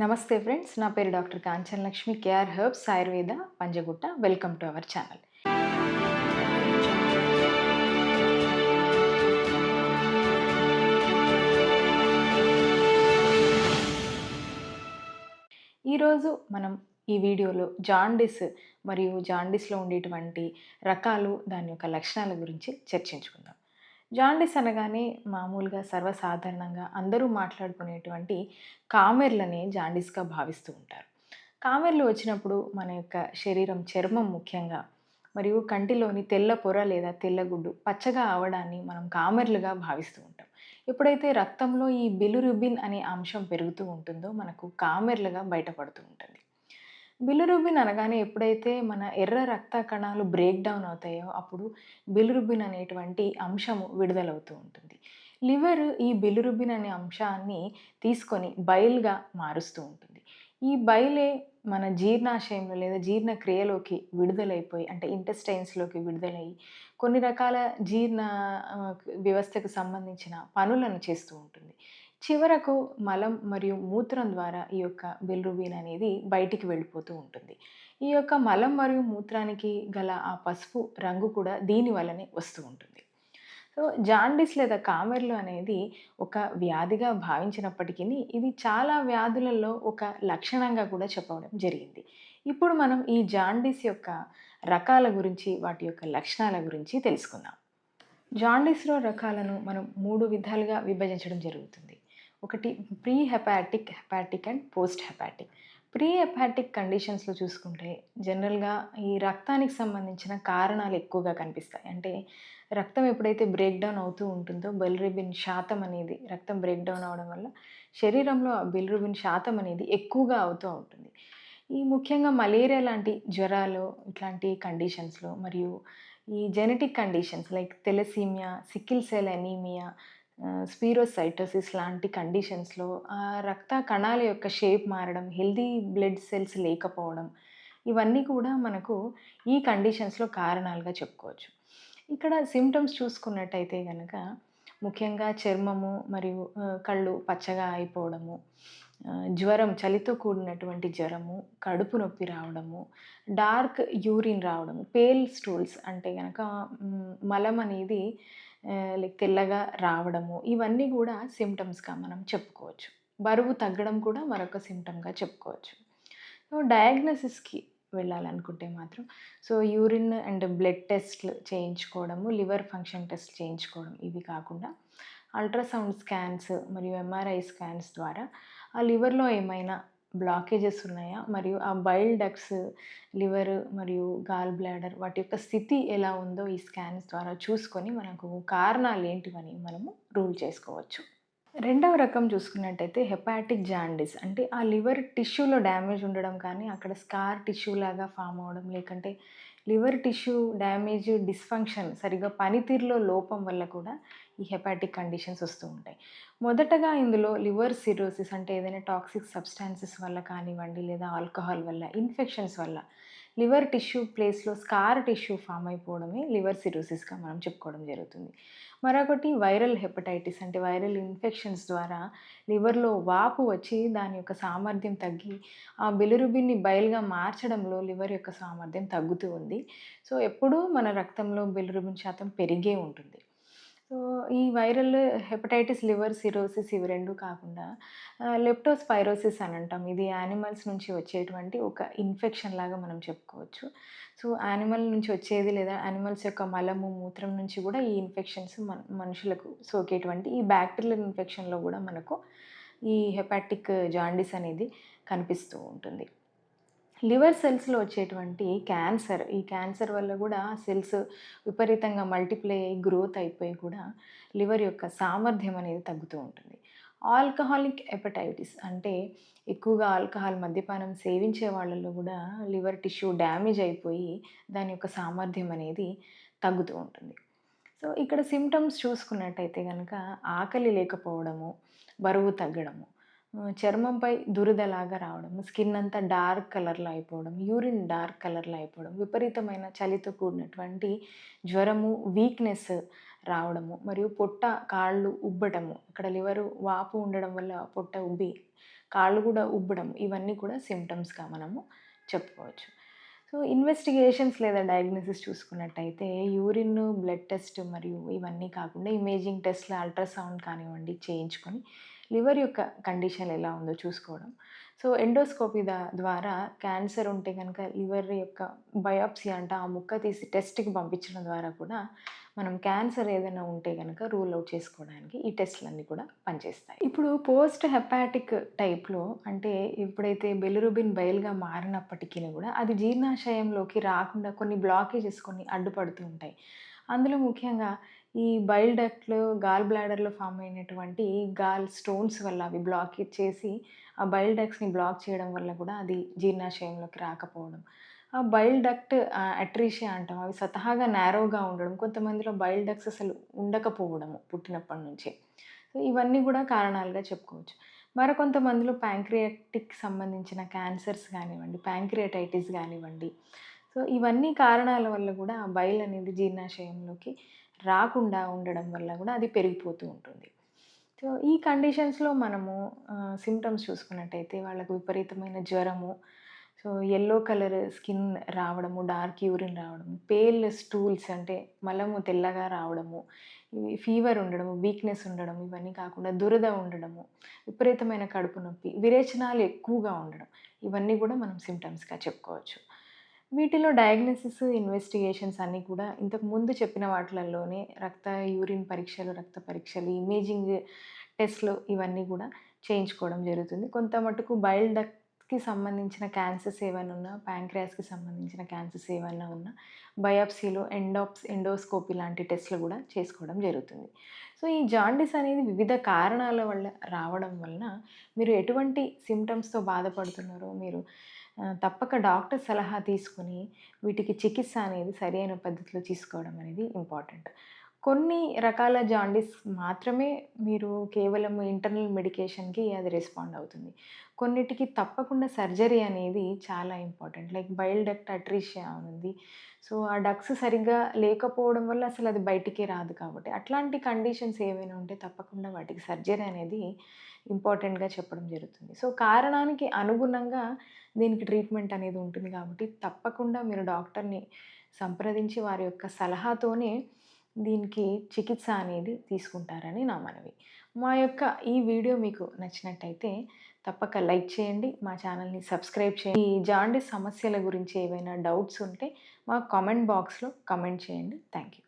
నమస్తే ఫ్రెండ్స్ నా పేరు doctor Kanchan Lakshmi KR herbs Ayurveda Panjagutta. Welcome to our channel. ఈరోజు మనం ఈ వీడియోలో జాండిస్ మరియు జాండిస్లో ఉండేటువంటి రకాలు దాని యొక్క లక్షణాల గురించి చర్చించుకుందాం. జాండిస్ అనగానే మామూలుగా సర్వసాధారణంగా అందరూ మాట్లాడుకునేటువంటి కామెర్లనే జాండిస్గా భావిస్తూ ఉంటారు. కామెర్లు వచ్చినప్పుడు మన యొక్క శరీరం చర్మం ముఖ్యంగా మరియు కంటిలోని తెల్ల పొర లేదా తెల్లగుడ్డు పచ్చగా అవడాన్ని మనం కామెర్లుగా భావిస్తూ ఉంటాం. ఎప్పుడైతే రక్తంలో ఈ బిలురుబిన్ అనే అంశం పెరుగుతూ ఉంటుందో మనకు కామెర్లుగా బయటపడుతూ ఉంటుంది. బిలిరుబిన్ అనగానే ఎప్పుడైతే మన ఎర్ర రక్త కణాలు బ్రేక్ డౌన్ అవుతాయో అప్పుడు బిలిరుబిన్ అనేటువంటి అంశము విడుదలవుతూ ఉంటుంది. లివర్ ఈ బిలిరుబిన్ అనే అంశాన్ని తీసుకొని బయల్గా మారుస్తూ ఉంటుంది. ఈ బయలే మన జీర్ణాశయంలో లేదా జీర్ణక్రియలోకి విడుదలైపోయి అంటే ఇంటెస్టైన్స్లోకి విడుదలయ్యి కొన్ని రకాల జీర్ణ వ్యవస్థకు సంబంధించిన పనులను చేస్తూ ఉంటుంది. చివరకు మలం మరియు మూత్రం ద్వారా ఈ యొక్క బిల్రుబిన్ అనేది బయటికి వెళ్ళిపోతూ ఉంటుంది. ఈ యొక్క మలం మరియు మూత్రానికి గల ఆ పసుపు రంగు కూడా దీని వల్లనే వస్తూ ఉంటుంది. సో జాండిస్ లేదా కామెర్లు అనేది ఒక వ్యాధిగా భావించినప్పటికీ ఇది చాలా వ్యాధులలో ఒక లక్షణంగా కూడా చెప్పడం జరిగింది. ఇప్పుడు మనం ఈ జాండిస్ యొక్క రకాల గురించి వాటి యొక్క లక్షణాల గురించి తెలుసుకుందాం. జాండిస్లో రకాలను మనం మూడు విధాలుగా విభజించడం జరుగుతుంది. ఒకటి pre hepatic hepatic and post hepatic pre hepatic కండిషన్స్లో చూసుకుంటే జనరల్గా ఈ రక్తానికి సంబంధించిన కారణాలు ఎక్కువగా కనిపిస్తాయి. అంటే రక్తం ఎప్పుడైతే బ్రేక్ డౌన్ అవుతూ ఉంటుందో బెల్రిబిన్ శాతం అనేది రక్తం బ్రేక్ డౌన్ అవడం వల్ల శరీరంలో ఆ శాతం అనేది ఎక్కువగా అవుతూ ఉంటుంది. ఈ ముఖ్యంగా మలేరియా లాంటి జ్వరాలు ఇట్లాంటి కండిషన్స్లో మరియు ఈ genetic conditions like thalassemia sickle cell anaemia spherocytosis లాంటి కండిషన్స్లో ఆ రక్త కణాల యొక్క షేప్ మారడం హెల్దీ బ్లడ్ సెల్స్ లేకపోవడం ఇవన్నీ కూడా మనకు ఈ కండిషన్స్లో కారణాలుగా చెప్పుకోవచ్చు. ఇక్కడ సిమ్టమ్స్ చూసుకున్నట్టయితే కనుక ముఖ్యంగా చర్మము మరియు కళ్ళు పచ్చగా అయిపోవడము జ్వరం చలితో కూడినటువంటి జ్వరము కడుపు నొప్పి రావడము డార్క్ యూరిన్ రావడము పేల్ స్టూల్స్ అంటే కనుక మలం అనేది లైక్ తెల్లగా రావడము ఇవన్నీ కూడా సిమ్టమ్స్గా మనం చెప్పుకోవచ్చు. బరువు తగ్గడం కూడా మరొక సిమ్టమ్గా చెప్పుకోవచ్చు. సో డయాగ్నోసిస్కి వెళ్ళాలనుకుంటే మాత్రం సో యూరిన్ అండ్ బ్లడ్ టెస్ట్లు చేయించుకోవడము లివర్ ఫంక్షన్ టెస్ట్ చేయించుకోవడం ఇవి కాకుండా అల్ట్రాసౌండ్ స్కాన్స్ మరియు ఎంఆర్ఐ స్కాన్స్ ద్వారా ఆ లివర్లో ఏమైనా బ్లాకేజెస్ ఉన్నాయా? మరియు ఆ బైల్ డక్స్ లివర్ మరియు గాల్ బ్లాడర్ వాటి యొక్క స్థితి ఎలా ఉందో ఈ స్కాన్స్ ద్వారా చూసుకొని మనకు కారణాలు ఏంటివని మనము రూల్ చేసుకోవచ్చు. రెండవ రకం చూసుకున్నట్టయితే హెపాటిక్ జాండిస్ అంటే ఆ లివర్ టిష్యూలో డ్యామేజ్ ఉండడం కానీ అక్కడ స్కార్ టిష్యూ లాగా ఫామ్ అవడం లేకంటే లివర్ టిష్యూ డ్యామేజ్ డిస్ఫంక్షన్ సరిగా పనితీరులో లోపం వల్ల కూడా ఈ హెపాటిక్ కండిషన్స్ వస్తూ ఉంటాయి. మొదటగా ఇందులో లివర్ సిరోసిస్ అంటే ఏదైనా టాక్సిక్ సబ్స్టాన్సెస్ వల్ల కానివ్వండి లేదా ఆల్కహాల్ వల్ల ఇన్ఫెక్షన్స్ వల్ల లివర్ టిష్యూ ప్లేస్లో స్కార్ టిష్యూ ఫామ్ అయిపోవడమే లివర్ సిరోసిస్గా మనం చెప్పుకోవడం జరుగుతుంది. మరొకటి వైరల్ హెపటైటిస్ అంటే వైరల్ ఇన్ఫెక్షన్స్ ద్వారా లివర్లో వాపు వచ్చి దాని యొక్క సామర్థ్యం తగ్గి ఆ బిలిరుబిన్ని బయలుగా మార్చడంలో లివర్ యొక్క సామర్థ్యం తగ్గుతూ ఉంది. సో ఎప్పుడూ మన రక్తంలో బిలిరుబిన్ శాతం పెరిగే ఉంటుంది. సో ఈ వైరల్ హెపటైటిస్ లివర్ సిరోసిస్ ఇవి రెండు కాకుండా లెప్టోస్పైరోసిస్ అని అంటాం. ఇది యానిమల్స్ నుంచి వచ్చేటువంటి ఒక ఇన్ఫెక్షన్ లాగా మనం చెప్పుకోవచ్చు. సో యానిమల్ నుంచి వచ్చేది లేదా యానిమల్స్ యొక్క మలము మూత్రం నుంచి కూడా ఈ ఇన్ఫెక్షన్స్ మన మనుషులకు సోకేటువంటి ఈ బ్యాక్టీరియల్ ఇన్ఫెక్షన్లో కూడా మనకు ఈ హెపాటిక్ జాండిస్ అనేది కనిపిస్తూ ఉంటుంది. లివర్ సెల్స్లో వచ్చేటువంటి క్యాన్సర్. ఈ క్యాన్సర్ వల్ల కూడా సెల్స్ విపరీతంగా మల్టిప్లై అయ్యి గ్రోత్ అయిపోయి కూడా లివర్ యొక్క సామర్థ్యం అనేది తగ్గుతూ ఉంటుంది. ఆల్కహాలిక్ హెపటైటిస్ అంటే ఎక్కువగా ఆల్కహాల్ మద్యపానం సేవించే వాళ్ళలో కూడా లివర్ టిష్యూ డ్యామేజ్ అయిపోయి దాని యొక్క సామర్థ్యం అనేది తగ్గుతూ ఉంటుంది. సో ఇక్కడ సిమ్టమ్స్ చూసుకున్నట్టయితే కనుక ఆకలి లేకపోవడము బరువు తగ్గడము చర్మంపై దురదలాగా రావడం స్కిన్ అంతా డార్క్ కలర్లో అయిపోవడం యూరిన్ డార్క్ కలర్లో అయిపోవడం విపరీతమైన చలితో కూడినటువంటి జ్వరము వీక్నెస్ రావడము మరియు పొట్ట కాళ్ళు ఉబ్బటము అక్కడ లివరు వాపు ఉండడం వల్ల పొట్ట ఉబ్బి కాళ్ళు కూడా ఉబ్బడం ఇవన్నీ కూడా సిమ్టమ్స్గా మనము చెప్పుకోవచ్చు. సో ఇన్వెస్టిగేషన్స్ లేదా డయాగ్నోసిస్ చూసుకున్నట్టయితే యూరిన్ బ్లడ్ టెస్ట్ మరియు ఇవన్నీ కాకుండా ఇమేజింగ్ టెస్ట్లు అల్ట్రాసౌండ్ కానివ్వండి చేయించుకొని లివర్ యొక్క కండిషన్ ఎలా ఉందో చూసుకోవడం. సో ఎండోస్కోపీ దా ద్వారా క్యాన్సర్ ఉంటే కనుక లివర్ యొక్క బయాప్సీ అంటే ఆ ముక్క తీసి టెస్ట్కి పంపించడం ద్వారా కూడా మనం క్యాన్సర్ ఏదైనా ఉంటే కనుక రూల్ అవుట్ చేసుకోవడానికి ఈ టెస్ట్లన్నీ కూడా పనిచేస్తాయి. ఇప్పుడు పోస్ట్ హెపాటిక్ టైప్లో అంటే ఎప్పుడైతే బెలురుబిన్ బయలుగా మారినప్పటికీ కూడా అది జీర్ణాశయంలోకి రాకుండా కొన్ని బ్లాకేజెస్ కొన్ని అడ్డుపడుతూ ఉంటాయి. అందులో ముఖ్యంగా ఈ బైల్ డక్ట్లు గాల్ బ్లాడర్లో ఫామ్ అయినటువంటి గాల్ స్టోన్స్ వల్ల అవి బ్లాక్ చేసి ఆ బైల్ డక్ట్స్ని బ్లాక్ చేయడం వల్ల కూడా అది జీర్ణాశయంలోకి రాకపోవడం. ఆ బైల్ డక్ట్ అట్రీషియా అంటాం అవి స్వతహాగా నేరోగా ఉండడం కొంతమందిలో బైల్ డక్ట్స్ అసలు ఉండకపోవడము పుట్టినప్పటి నుంచే. సో ఇవన్నీ కూడా కారణాలుగా చెప్పుకోవచ్చు. మరికొంతమందిలో ప్యాంక్రియాటిక్ సంబంధించిన క్యాన్సర్స్ కానివ్వండి ప్యాంక్రియాటైటిస్ కానివ్వండి. సో ఇవన్నీ కారణాల వల్ల కూడా ఆ బైల్ అనేది జీర్ణాశయంలోకి రాకుండా ఉండడం వల్ల కూడా అది పెరిగిపోతూ ఉంటుంది. సో ఈ కండిషన్స్లో మనము సిమ్టమ్స్ చూసుకున్నట్టయితే వాళ్ళకు విపరీతమైన జ్వరము సో ఎల్లో కలర్ స్కిన్ రావడము డార్క్ యూరిన్ రావడము పేల్ స్టూల్స్ అంటే మలము తెల్లగా రావడము ఇవి ఫీవర్ ఉండడము వీక్నెస్ ఉండడం ఇవన్నీ కాకుండా దురద ఉండడము విపరీతమైన కడుపు నొప్పి విరేచనాలు ఎక్కువగా ఉండడం ఇవన్నీ కూడా మనం సిమ్టమ్స్గా చెప్పుకోవచ్చు. వీటిలో డయాగ్నోసిస్ ఇన్వెస్టిగేషన్స్ అన్నీ కూడా ఇంతకు ముందు చెప్పిన వాటిలలోనే రక్త యూరిన్ పరీక్షలు రక్త పరీక్షలు ఇమేజింగ్ టెస్ట్లు ఇవన్నీ కూడా చేయించుకోవడం జరుగుతుంది. కొంత మటుకు బైల్ డక్ట్కి సంబంధించిన క్యాన్సర్స్ ఏమైనా ఉన్నా ప్యాంక్రియాస్కి సంబంధించిన క్యాన్సర్స్ ఏమైనా ఉన్నా బయాప్సీలో ఎండాప్స్ ఎండోస్కోపీ లాంటి టెస్ట్లు కూడా చేసుకోవడం జరుగుతుంది. సో ఈ జాండిస్ అనేది వివిధ కారణాల వల్ల రావడం వలన మీరు ఎటువంటి సిమ్టమ్స్తో బాధపడుతున్నారో మీరు తప్పక డాక్టర్ సలహా తీసుకుని వీటికి చికిత్స అనేది సరైన పద్ధతిలో తీసుకోవడం అనేది ఇంపార్టెంట్. కొన్ని రకాల జాండీస్ మాత్రమే మీరు కేవలం ఇంటర్నల్ మెడికేషన్కి అది రెస్పాండ్ అవుతుంది. కొన్నిటికి తప్పకుండా సర్జరీ అనేది చాలా important. Like bile duct atresia ఉంది. సో ఆ డక్స్ సరిగ్గా లేకపోవడం వల్ల అసలు అది బయటికి రాదు కాబట్టి. అట్లాంటి కండిషన్స్ ఏమైనా ఉంటే తప్పకుండా వాటికి సర్జరీ అనేది ఇంపార్టెంట్గా చెప్పడం జరుగుతుంది. సో కారణానికి అనుగుణంగా దీనికి ట్రీట్మెంట్ అనేది ఉంటుంది కాబట్టి తప్పకుండా మీరు డాక్టర్ని సంప్రదించి వారి యొక్క సలహాతోనే దీనికి చికిత్స అనేది తీసుకుంటారని నా మనవి. మా యొక్క ఈ వీడియో మీకు నచ్చినట్టయితే తప్పక లైక్ చేయండి మా ఛానల్ని సబ్స్క్రైబ్ చేయండి. ఈ జాండీస్ సమస్యల గురించి ఏవైనా డౌట్స్ ఉంటే మా కామెంట్ బాక్స్లో కమెంట్ చేయండి. Thank you